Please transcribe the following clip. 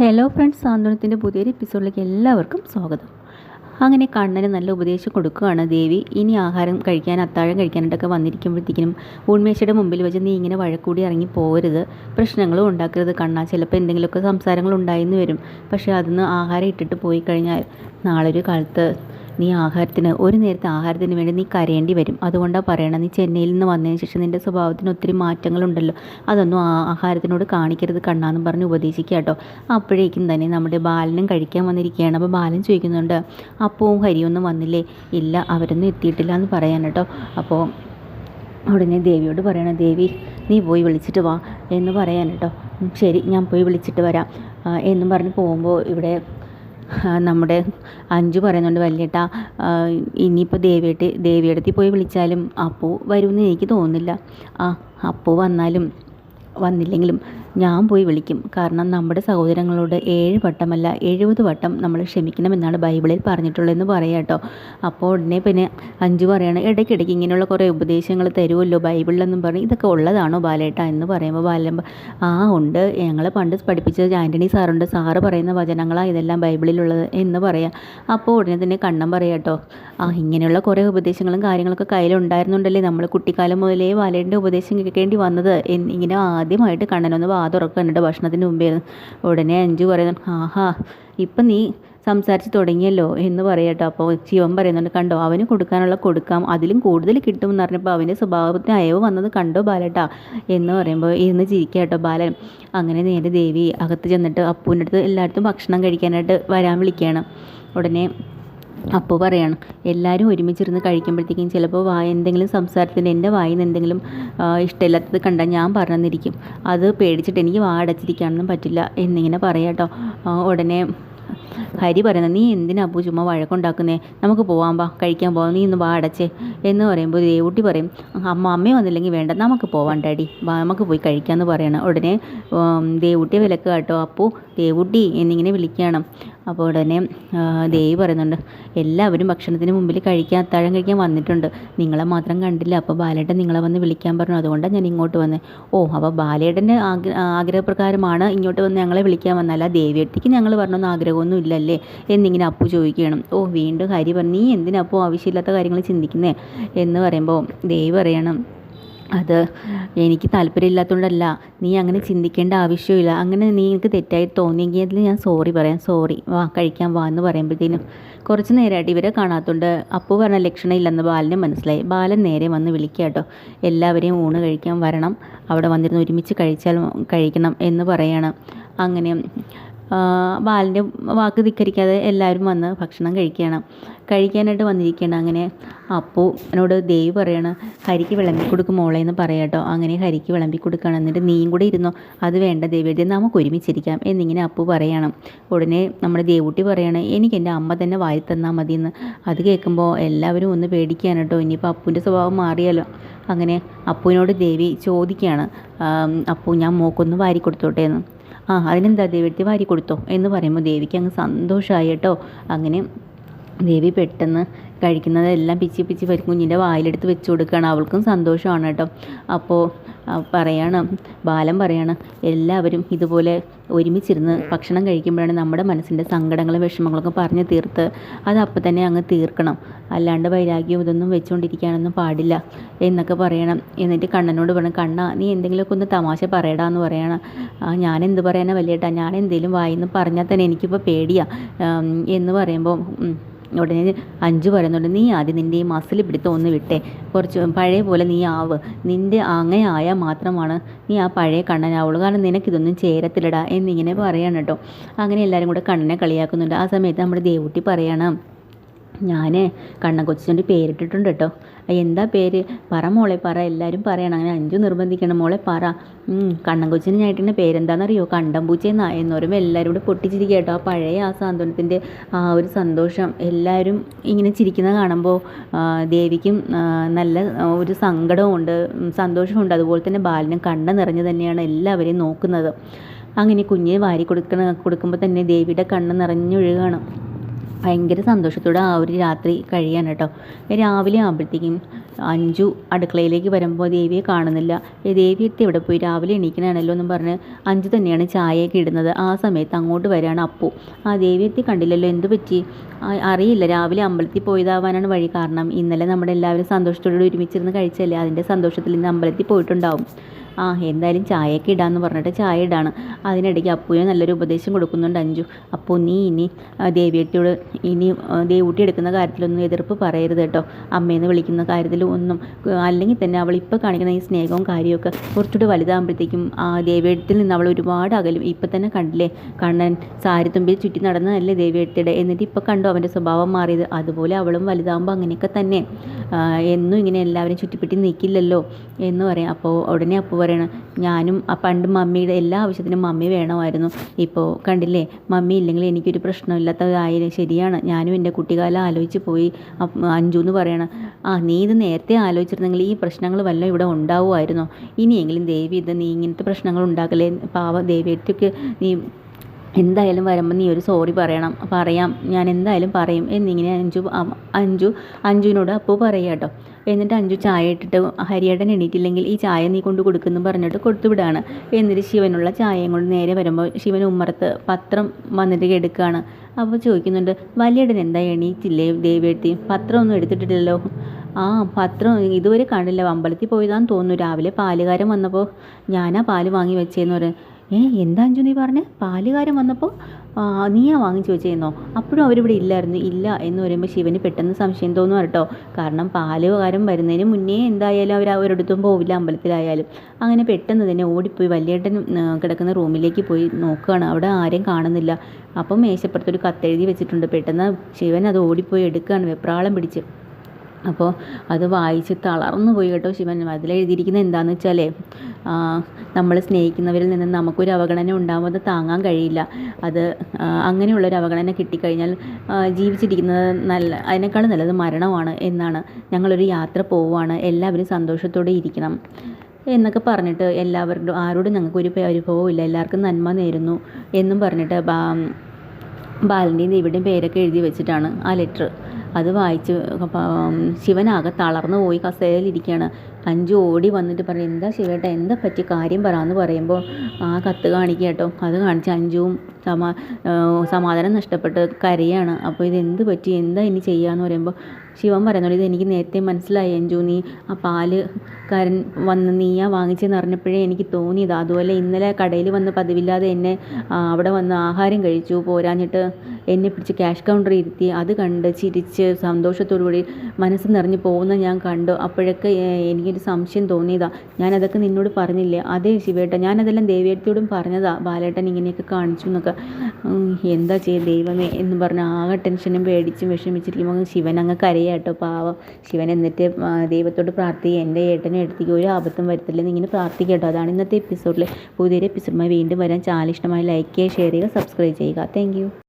Hello friends സാന്ത്വനത്തിന്റെ പുതിയൊരു എപ്പിസോഡിലേക്ക് എല്ലാവർക്കും സ്വാഗതം. അങ്ങനെ കണ്ണന് നല്ല ഉപദേശം കൊടുക്കുകയാണ് ദേവി. ഇനി ആഹാരം കഴിക്കാൻ അത്താഴം കഴിക്കാനായിട്ടൊക്കെ വന്നിരിക്കുമ്പോഴത്തേക്കിനും ഊൺമേശയുടെ മുമ്പിൽ വെച്ച് നീ ഇങ്ങനെ വഴക്കൂടി ഇറങ്ങി പോകരുത്. പ്രശ്നങ്ങളും ഉണ്ടാക്കരുത് കണ്ണാ. ചിലപ്പോൾ എന്തെങ്കിലുമൊക്കെ സംസാരങ്ങൾ ഉണ്ടായിന്ന് വരും. പക്ഷേ അതിന് ആഹാരം ഇട്ടിട്ട് പോയി കഴിഞ്ഞാൽ നാളൊരു കാലത്ത് നീ ആഹാരത്തിന് ഒരു നേരത്തെ ആഹാരത്തിന് വേണ്ടി നീ കരയേണ്ടി വരും. അതുകൊണ്ടാണ് പറയണത് നീ ചെന്നൈയിൽ നിന്ന് വന്നതിന് ശേഷം നിന്റെ സ്വഭാവത്തിന് ഒത്തിരി മാറ്റങ്ങളുണ്ടല്ലോ. അതൊന്നും ആഹാരത്തിനോട് കാണിക്കരുത് കണ്ണാന്നും പറഞ്ഞ് ഉപദേശിക്കുക കേട്ടോ. അപ്പോഴേക്കും തന്നെ നമ്മുടെ ബാലനും കഴിക്കാൻ വന്നിരിക്കുകയാണ്. അപ്പോൾ ബാലൻ ചോദിക്കുന്നുണ്ട് അപ്പവും ഹരിയൊന്നും വന്നില്ലേ? ഇല്ല അവരൊന്നും എത്തിയിട്ടില്ല എന്ന് പറയാൻ കേട്ടോ. അപ്പോൾ ഉടനെ ദേവിയോട് പറയണം ദേവി നീ പോയി വിളിച്ചിട്ട് വാ എന്ന് പറയാൻ കേട്ടോ. ശരി ഞാൻ പോയി വിളിച്ചിട്ട് വരാം. എന്നും പറഞ്ഞ് പോകുമ്പോൾ ഇവിടെ നമ്മുടെ അഞ്ചു പറയുന്നുണ്ട് വല്യേട്ട ഇനിയിപ്പോൾ ഇനിയിപ്പോൾ ദേവിയുടെ അടുത്ത് പോയി വിളിച്ചാലും അപ്പു വരുമെന്ന് എനിക്ക് തോന്നുന്നില്ല. ആ അപ്പു വന്നാലും വന്നില്ലെങ്കിലും ഞാൻ പോയി വിളിക്കും. കാരണം നമ്മുടെ സഹോദരങ്ങളോട് ഏഴ് വട്ടമല്ല എഴുപത് വട്ടം നമ്മൾ ക്ഷമിക്കണമെന്നാണ് ബൈബിളിൽ പറഞ്ഞിട്ടുള്ളതെന്ന് പറയാം കേട്ടോ. അപ്പോൾ ഉടനെ പിന്നെ അഞ്ചു പറയണം ഇടയ്ക്കിടയ്ക്ക് ഇങ്ങനെയുള്ള കുറേ ഉപദേശങ്ങൾ തരുമല്ലോ ബൈബിളിലെന്നും പറഞ്ഞ്. ഇതൊക്കെ ഉള്ളതാണോ ബാലേട്ട? എന്ന് പറയുമ്പോൾ ബാലം ആ ഉണ്ട്. ഞങ്ങൾ പണ്ട് പഠിപ്പിച്ചത് ആന്റണി സാറുണ്ട്. സാറ് പറയുന്ന വചനങ്ങളാണ് ഇതെല്ലാം ബൈബിളിലുള്ളത് എന്ന് പറയാം. അപ്പോൾ ഉടനെ തന്നെ കണ്ണം പറയാം കേട്ടോ. ആ ഇങ്ങനെയുള്ള കുറേ ഉപദേശങ്ങളും കാര്യങ്ങളൊക്കെ കയ്യിലുണ്ടായിരുന്നുണ്ടല്ലേ നമ്മൾ കുട്ടിക്കാലം മുതലേ ബാലേട്ടന്റെ ഉപദേശം കേൾക്കേണ്ടി വന്നത്? ഇങ്ങനെ ആദ്യമായിട്ട് കണ്ണനൊന്ന് വാ തുറക്കുന്നുണ്ട് ഭക്ഷണത്തിന് മുമ്പേ ഉടനെ അഞ്ചു പറയുന്നു ആഹാ ഇപ്പം നീ സംസാരിച്ച് തുടങ്ങിയല്ലോ എന്ന് പറയട്ടോ. അപ്പോൾ ശിവൻ പറയുന്നുണ്ട് കണ്ടോ അവന് കൊടുക്കാനുള്ള കൊടുക്കാം. അതിലും കൂടുതൽ കിട്ടും എന്ന് പറഞ്ഞപ്പോൾ അവന്റെ സ്വഭാവത്തിന് അയവ് വന്നത് കണ്ടോ ബാലേട്ടാ? എന്ന് പറയുമ്പോൾ ഇരുന്ന് ചിരിക്കാട്ടോ ബാലൻ. അങ്ങനെ നേരെ ദേവി അകത്ത് ചെന്നിട്ട് അപ്പൂന്റെ അടുത്ത് എല്ലായിടത്തും ഭക്ഷണം കഴിക്കാനായിട്ട് വരാൻ വിളിക്കുകയാണ്. ഉടനെ അപ്പു പറയാണ് എല്ലാവരും ഒരുമിച്ചിരുന്ന് കഴിക്കുമ്പോഴത്തേക്കും ചിലപ്പോൾ വായ എന്തെങ്കിലും സംസാരത്തിന് എന്റെ വായിൽ നിന്ന് എന്തെങ്കിലും ഇഷ്ടമില്ലാത്തത് കണ്ടാൽ ഞാൻ പറഞ്ഞെന്നിരിക്കും. അത് പേടിച്ചിട്ട് എനിക്ക് വാ അടച്ചിരിക്കാനൊന്നും പറ്റില്ല എന്നിങ്ങനെ പറയാട്ടോ ഉടനെ ഹരി പറയുന്നത് നീ എന്തിനാ അപ്പു ചുമ്മാ വഴക്കുണ്ടാക്കുന്നേ? നമുക്ക് പോവാം വാ കഴിക്കാൻ പോവാം നീ ഇന്ന് വാ അടച്ചേ. എന്ന് പറയുമ്പോൾ ദേവൂട്ടി പറയും അമ്മ അമ്മ വന്നില്ലെങ്കിൽ വേണ്ട നമുക്ക് പോവാം ഡാഡി. നമുക്ക് പോയി കഴിക്കാമെന്ന് പറയണം. ഉടനെ ഉം, ദേവൂട്ടിയെ വിലക്ക് കേട്ടോ അപ്പു ദേവൂട്ടി എന്നിങ്ങനെ വിളിക്കണം. അപ്പോൾ ഉടനെ ദേവി പറയുന്നുണ്ട് എല്ലാവരും ഭക്ഷണത്തിന് മുമ്പിൽ കഴിക്കാൻ അത്താഴം കഴിക്കാൻ വന്നിട്ടുണ്ട്. നിങ്ങളെ മാത്രം കണ്ടില്ല. അപ്പോൾ ബാലേട്ടൻ നിങ്ങളെ വന്ന് വിളിക്കാൻ പറഞ്ഞു. അതുകൊണ്ടാണ് ഞാൻ ഇങ്ങോട്ട് വന്നത് ഓ അപ്പോൾ ബാലേട്ടന്റെ ആഗ്രഹപ്രകാരമാണ് ഇങ്ങോട്ട് വന്ന് ഞങ്ങളെ വിളിക്കാൻ വന്നല്ല ദേവിയടുത്തേക്ക് ഞങ്ങൾ പറഞ്ഞൊന്നും ആഗ്രഹമൊന്നും ഇല്ലല്ലേ? എന്നിങ്ങനെ അപ്പു ചോദിക്കുകയാണ്. ഓ വീണ്ടും ഹരി പറഞ്ഞു നീ എന്തിനാ അപ്പോൾ ആവശ്യമില്ലാത്ത കാര്യങ്ങൾ ചിന്തിക്കുന്നേ? എന്ന് പറയുമ്പോൾ ദേവി പറയണം അത് എനിക്ക് താല്പര്യമില്ലാത്തതുകൊണ്ടല്ല നീ അങ്ങനെ ചിന്തിക്കേണ്ട ആവശ്യമില്ല അങ്ങനെ നീ എനിക്ക് തെറ്റായി തോന്നിയെങ്കിൽ അതിൽ ഞാൻ സോറി പറയാം. സോറി വാ കഴിക്കാൻ വാ എന്ന് പറയുമ്പോഴത്തേനും കുറച്ച് നേരമായിട്ട് ഇവരെ കാണാത്തതുകൊണ്ട് അപ്പു പറഞ്ഞ ലക്ഷണം ഇല്ലെന്ന് ബാലന് മനസ്സിലായി. ബാലൻ നേരെ വന്ന് വിളിക്കുക കേട്ടോ. എല്ലാവരെയും ഊണ് കഴിക്കാൻ വരണം. അവിടെ വന്നിരുന്ന് ഒരുമിച്ച് കഴിച്ചാൽ കഴിക്കണം എന്ന് പറയണം. അങ്ങനെ ബാലിന്റെ വാക്ക് ധിക്കരിക്കാതെ എല്ലാവരും വന്ന് ഭക്ഷണം കഴിക്കുകയാണ്. കഴിക്കാനായിട്ട് വന്നിരിക്കുകയാണ് അങ്ങനെ. അപ്പോൾ എന്നോട് ദേവി പറയണം ഹരിക്ക് വിളമ്പി കൊടുക്കും മോളെ എന്ന് പറയാം കേട്ടോ. അങ്ങനെ ഹരിക്ക് വിളമ്പി കൊടുക്കണം എന്നിട്ട് നീയും കൂടെ ഇരുന്നോ? അത് വേണ്ട ദേവിയുടെ നമുക്ക് ഒരുമിച്ചിരിക്കാം. എന്നിങ്ങനെ അപ്പു പറയണം. ഉടനെ നമ്മുടെ ദേവൂട്ടി പറയണം എനിക്ക് എന്റെ അമ്മ തന്നെ വാരി തന്നാൽ മതി എന്ന് അത് കേൾക്കുമ്പോൾ എല്ലാവരും ഒന്ന് പേടിക്കുകയാണ് കേട്ടോ. ഇനിയിപ്പോൾ അപ്പുവിന്റെ സ്വഭാവം മാറിയാലോ? അങ്ങനെ അപ്പുവിനോട് ദേവി ചോദിക്കുകയാണ് അപ്പു ഞാൻ മോക്കൊന്ന് വാരി കൊടുത്തോട്ടെ എന്ന്. ആ അതിനെന്താ ദേവിയെടുത്ത് വാരി കൊടുത്തോ എന്ന് പറയുമ്പോൾ ദേവിക്ക് അങ്ങ് സന്തോഷമായി കേട്ടോ. അങ്ങനെ ദേവി പെട്ടെന്ന് കഴിക്കുന്നതെല്ലാം പിച്ചി പിച്ചി വരും കുഞ്ഞിന്റെ വായിലെടുത്ത് വെച്ച് കൊടുക്കുകയാണ്. അവൾക്കും സന്തോഷമാണ് കേട്ടോ. അപ്പോൾ പറയാണ് ബാലൻ പറയാണ് എല്ലാവരും ഇതുപോലെ ഒരുമിച്ചിരുന്ന് ഭക്ഷണം കഴിക്കുമ്പോഴാണ് നമ്മുടെ മനസ്സിന്റെ സങ്കടങ്ങളും വിഷമങ്ങളൊക്കെ പറഞ്ഞ് തീർത്ത് അത് അപ്പം തന്നെ അങ്ങ് തീർക്കണം. അല്ലാണ്ട് വൈരാഗ്യം ഇതൊന്നും വെച്ചുകൊണ്ടിരിക്കാനൊന്നും പാടില്ല എന്നൊക്കെ പറയണം. എന്നിട്ട് കണ്ണനോട് പറയണം കണ്ണ നീ എന്തെങ്കിലുമൊക്കെ ഒന്ന് തമാശ പറയടാന്ന് പറയണം. ആ, ഞാൻ എന്ത് പറയാനാ വലിയേട്ടാ? ഞാൻ എന്തെങ്കിലും വായിന്ന് പറഞ്ഞാൽ തന്നെ എനിക്കിപ്പോൾ പേടിയാ. എന്ന് പറയുമ്പോൾ ഉടനെ അഞ്ചു പറയുന്നുണ്ട് നീ ആദ്യം നിന്റെ ഈ മസിൽ പിടുത്തം ഒന്ന് വിട്ടേ. കുറച്ച് പഴയ പോലെ നീ ആവ്. നിന്റെ അങ്ങനെ മാത്രമാണ് നീ ആ പഴയ കണ്ണനാവുള്ളൂ. കാരണം നിനക്കിതൊന്നും ചേരത്തില്ലടാ എന്നിങ്ങനെ പറയാണ് കേട്ടോ. അങ്ങനെ എല്ലാവരും കൂടെ കണ്ണനെ കളിയാക്കുന്നുണ്ട്. ആ സമയത്ത് നമ്മുടെ ദേവൂട്ടി പറയണം ഞാൻ കണ്ണൻ പേരിട്ടിട്ടുണ്ട് കേട്ടോ എന്താ പേര്? പറ മോളെ പറ. എല്ലാവരും പറയണം. അങ്ങനെ അഞ്ചു നിർബന്ധിക്കണം. മോളെ പറ. കണ്ണൻ കൊച്ചിന് ഞാൻ ഇട്ടിന്റെ പേരെന്താണെന്നറിയോ കണ്ടംപൂച്ചെന്നാ. എന്ന് പറയുമ്പോൾ എല്ലാവരും കൂടെ പൊട്ടിച്ചിരിക്കുക കേട്ടോ. ആ പഴയ ആ സാന്ത്വനത്തിന്റെ ആ ഒരു സന്തോഷം എല്ലാവരും ഇങ്ങനെ ചിരിക്കുന്നത് കാണുമ്പോൾ ദേവിക്കും നല്ല ഒരു സങ്കടമുണ്ട് സന്തോഷമുണ്ട് അതുപോലെ തന്നെ ബാലിനും കണ്ണ നിറഞ്ഞു തന്നെയാണ് എല്ലാവരെയും നോക്കുന്നത്. അങ്ങനെ കുഞ്ഞിനെ വാരി കൊടുക്കണ കൊടുക്കുമ്പോൾ തന്നെ ദേവിയുടെ കണ്ണ് നിറഞ്ഞൊഴുകാണ്. ഭയങ്കര സന്തോഷത്തോടെ ആ ഒരു രാത്രി കഴിയാണ് കേട്ടോ. രാവിലെ ആകുമ്പോഴത്തേക്കും അഞ്ചു അടുക്കളയിലേക്ക് വരുമ്പോൾ ദേവിയെ കാണുന്നില്ല. ദേവി എത്തി എവിടെ പോയി? രാവിലെ എണീക്കണാണല്ലോ എന്നും പറഞ്ഞ് അഞ്ചു തന്നെയാണ് ചായയൊക്കെ ഇടുന്നത്. ആ സമയത്ത് അങ്ങോട്ട് വരികയാണ് അപ്പു. ആ ദേവി എത്തി കണ്ടില്ലല്ലോ? എന്ത് പറ്റി? അറിയില്ല. രാവിലെ അമ്പലത്തിൽ പോയതാവാനാണ് വഴി കാരണം. ഇന്നലെ നമ്മുടെ എല്ലാവരും സന്തോഷത്തോടെ ഒരുമിച്ചിരുന്ന് കഴിച്ചല്ലേ? അതിന്റെ സന്തോഷത്തിൽ ഇന്ന് അമ്പലത്തിൽ പോയിട്ടുണ്ടാവും. ആ എന്തായാലും ചായയൊക്കെ ഇടാമെന്ന് പറഞ്ഞിട്ട് ചായ ഇടാണ്. അതിനിടയ്ക്ക് അപ്പുവിന് നല്ലൊരു ഉപദേശം കൊടുക്കുന്നുണ്ട് അഞ്ചു അപ്പോൾ നീ ഇനി ദേവിയേട്ടിയോട് ഇനി ദേവൂട്ടി എടുക്കുന്ന കാര്യത്തിലൊന്നും എതിർപ്പ് പറയരുത് കേട്ടോ. അമ്മയെന്ന് വിളിക്കുന്ന കാര്യത്തിൽ ഒന്നും അല്ലെങ്കിൽ തന്നെ അവൾ ഇപ്പോൾ കാണിക്കുന്ന ഈ സ്നേഹവും കാര്യമൊക്കെ കുറച്ചുകൂടി വലുതാകുമ്പോഴത്തേക്കും ദേവിയേട്ടിൽ നിന്ന് അവൾ ഒരുപാട് അകലും ഇപ്പം തന്നെ കണ്ടില്ലേ കണ്ണൻ സാരിത്തുമ്പിൽ ചുറ്റി നടന്നതല്ലേ ദേവിയേട്ടിയുടെ? എന്നിട്ട് ഇപ്പോൾ കണ്ടു അവന്റെ സ്വഭാവം മാറിയത്? അതുപോലെ അവളും വലുതാകുമ്പോൾ അങ്ങനെയൊക്കെ തന്നെ. എന്നും ഇങ്ങനെ എല്ലാവരും ചുറ്റിപ്പറ്റി നിൽക്കില്ലല്ലോ എന്ന് പറയാം. അപ്പോൾ ഉടനെ അപ്പോൾ പറയണം ഞാനും പണ്ട് മമ്മിയുടെ എല്ലാ ആവശ്യത്തിനും മമ്മി വേണമായിരുന്നു. ഇപ്പോൾ കണ്ടില്ലേ? മമ്മി ഇല്ലെങ്കിൽ എനിക്കൊരു പ്രശ്നമില്ലാത്തതായാലും ശരിയാണ്. ഞാനും എന്റെ കുട്ടിക്കാലം ആലോചിച്ച് പോയി. അഞ്ചു എന്ന് പറയണം. ആ നീ ഇത് നേരത്തെ ആലോചിച്ചിരുന്നെങ്കിൽ ഈ പ്രശ്നങ്ങൾ വല്ലതും ഇവിടെ ഉണ്ടാവുമായിരുന്നോ? ഇനിയെങ്കിലും ദേവി ഇത് നീ ഇങ്ങനത്തെ പ്രശ്നങ്ങൾ ഉണ്ടാക്കലേ പാവ ദേവിയറ്റൊക്കെ നീ എന്തായാലും വരുമ്പോൾ നീ ഒരു സോറി പറയണം. പറയാം. ഞാൻ എന്തായാലും പറയും. എന്നിങ്ങനെ അഞ്ചു അഞ്ചു അഞ്ജുവിനോട് അപ്പോൾ പറയാം കേട്ടോ എന്നിട്ട് അഞ്ചു ചായ ഇട്ടിട്ട് ഹരിയേട്ടൻ എണീറ്റില്ലെങ്കിൽ ഈ ചായ നീ കൊണ്ട് കൊടുക്കുന്നു പറഞ്ഞിട്ട് കൊടുത്തു വിടാണ്. എന്നിട്ട് ശിവനുള്ള ചായയും കൊണ്ട് നേരെ വരുമ്പോൾ ശിവൻ ഉമ്മറത്ത് പത്രം വന്നിട്ട് എടുക്കുകയാണ് അപ്പോൾ ചോദിക്കുന്നുണ്ട് വലിയേടൻ എന്താ എണീറ്റില്ലേ ദേവിയെത്തി പത്രം ഒന്നും എടുത്തിട്ടില്ലല്ലോ? ആ പത്രം ഇതുവരെ കണ്ടില്ല. അമ്പലത്തിൽ പോയതാന്ന് തോന്നുന്നു. രാവിലെ പാലുകാരൻ വന്നപ്പോൾ ഞാനാ പാൽ വാങ്ങി വെച്ചേന്ന് പറയും. ഏ എന്താ അഞ്ചു നീ പറഞ്ഞേ? പാലുകാരൻ വന്നപ്പോൾ നീയാ വാങ്ങിച്ചു വെച്ചേന്നോ? അപ്പോഴും അവരിവിടെ ഇല്ലായിരുന്നു. ഇല്ല എന്ന് പറയുമ്പോൾ ശിവന് പെട്ടെന്ന് സംശയം തോന്നും കേട്ടോ. കാരണം പാലുകാരൻ വരുന്നതിന് മുന്നേ എന്തായാലും അവർ ഒരിടത്തും പോവില്ല അമ്പലത്തിലായാലും. അങ്ങനെ പെട്ടെന്ന് തന്നെ ഓടിപ്പോയി. വല്യേട്ടൻ കിടക്കുന്ന റൂമിലേക്ക് പോയി നോക്കുകയാണ്. അവിടെ ആരെയും കാണുന്നില്ല. അപ്പം മേശപ്പുറത്തൊരു കത്തെഴുതി വെച്ചിട്ടുണ്ട്. പെട്ടെന്ന് ശിവൻ അത് ഓടിപ്പോയി എടുക്കുകയാണ്. വെപ്രാളം പിടിച്ച്. അപ്പോൾ അത് വായിച്ച് തളർന്നു പോയി കേട്ടോ ശിവൻ. അതിലെഴുതിയിരിക്കുന്നത് എന്താണെന്ന് വെച്ചാൽ നമ്മൾ സ്നേഹിക്കുന്നവരിൽ നിന്ന് നമുക്കൊരു അവഗണന ഉണ്ടാകുമ്പോൾ അത് താങ്ങാൻ കഴിയില്ല. അത് അങ്ങനെയുള്ളൊരു അവഗണന കിട്ടിക്കഴിഞ്ഞാൽ ജീവിച്ചിരിക്കുന്നത് നല്ല അതിനേക്കാളും നല്ലത് മരണമാണ് എന്നാണ്. ഞങ്ങളൊരു യാത്ര പോവുകയാണ് എല്ലാവരും സന്തോഷത്തോടെ ഇരിക്കണം എന്നൊക്കെ പറഞ്ഞിട്ട് എല്ലാവരോടും ആരോടും ഞങ്ങൾക്കൊരു പരിഭവവും ഇല്ല. എല്ലാവർക്കും നന്മ നേരുന്നു എന്നും പറഞ്ഞിട്ട് ബാലന്റെയും ദേവിയുടെയും പേരൊക്കെ എഴുതി വെച്ചിട്ടാണ് ആ ലെറ്റർ അത് വായിച്ച് ശിവനാകെ തളർന്നു പോയി കസേരയിലിരിക്കുകയാണ് അഞ്ചു ഓടി വന്നിട്ട് പറയും എന്താ ശിവേട്ടാ എന്താ പറ്റി? കാര്യം പറയാമെന്ന് പറയുമ്പോൾ ആ കത്ത് കാണിക്കുക കേട്ടോ. അത് കാണിച്ച് അഞ്ചുവും സമാ സമാധാനം നഷ്ടപ്പെട്ട് കരയാണ്. അപ്പോൾ ഇത് എന്ത് പറ്റി? എന്താ ഇനി ചെയ്യാന്ന് പറയുമ്പോൾ ശിവൻ പറയുന്നുണ്ട് ഇത് എനിക്ക് നേരത്തെ മനസ്സിലായി അഞ്ചു. നീ ആ പാൽ കരൻ വന്ന് നീയാ വാങ്ങിച്ചെന്ന് അറിഞ്ഞപ്പോഴേ എനിക്ക് തോന്നിയത്. അതുപോലെ ഇന്നലെ കടയിൽ വന്ന് പതിവില്ലാതെ എന്നെ അവിടെ വന്ന് ആഹാരം കഴിച്ചു പോരാഞ്ഞിട്ട് എന്നെ പിടിച്ച് ക്യാഷ് കൗണ്ടറിൽ ഇരുത്തി അത് കണ്ട് ചിരിച്ച് സന്തോഷത്തോടു കൂടി മനസ്സ് നിറഞ്ഞു പോകുന്ന ഞാൻ കണ്ടു. അപ്പോഴൊക്കെ എനിക്കൊരു സംശയം തോന്നിയതാ. ഞാനതൊക്കെ നിന്നോട് പറഞ്ഞില്ലേ? അതേ ശിവേട്ട ഞാനതെല്ലാം ദേവിയത്തോടും പറഞ്ഞതാ. ബാലേട്ടൻ ഇങ്ങനെയൊക്കെ കാണിച്ചു എന്നൊക്കെ. എന്താ ചെയ്യുക ദൈവമേ എന്ന് പറഞ്ഞ് ആകെ ടെൻഷനും പേടിച്ചും വിഷമിച്ചിരിക്കുമ്പോൾ ശിവൻ അങ്ങ് കരയാട്ടോ പാവം. ശിവൻ എന്നിട്ട് ദൈവത്തോട് പ്രാർത്ഥിക്കുക എന്റെ ഏട്ടനും എടുത്തേക്ക് ഒരു ആപത്തും വരുത്തില്ലെന്ന് ഇങ്ങനെ പ്രാർത്ഥിക്കട്ടോ. അതാണ് ഇന്നത്തെ എപ്പിസോഡിൽ പുതിയൊരു എപ്പിസോഡുമായി വീണ്ടും വരാൻ ചാനൽ ഇഷ്ടമായി ലൈക്ക് ചെയ്യുക ഷെയർ ചെയ്യുക സബ്സ്ക്രൈബ് ചെയ്യുക. താങ്ക്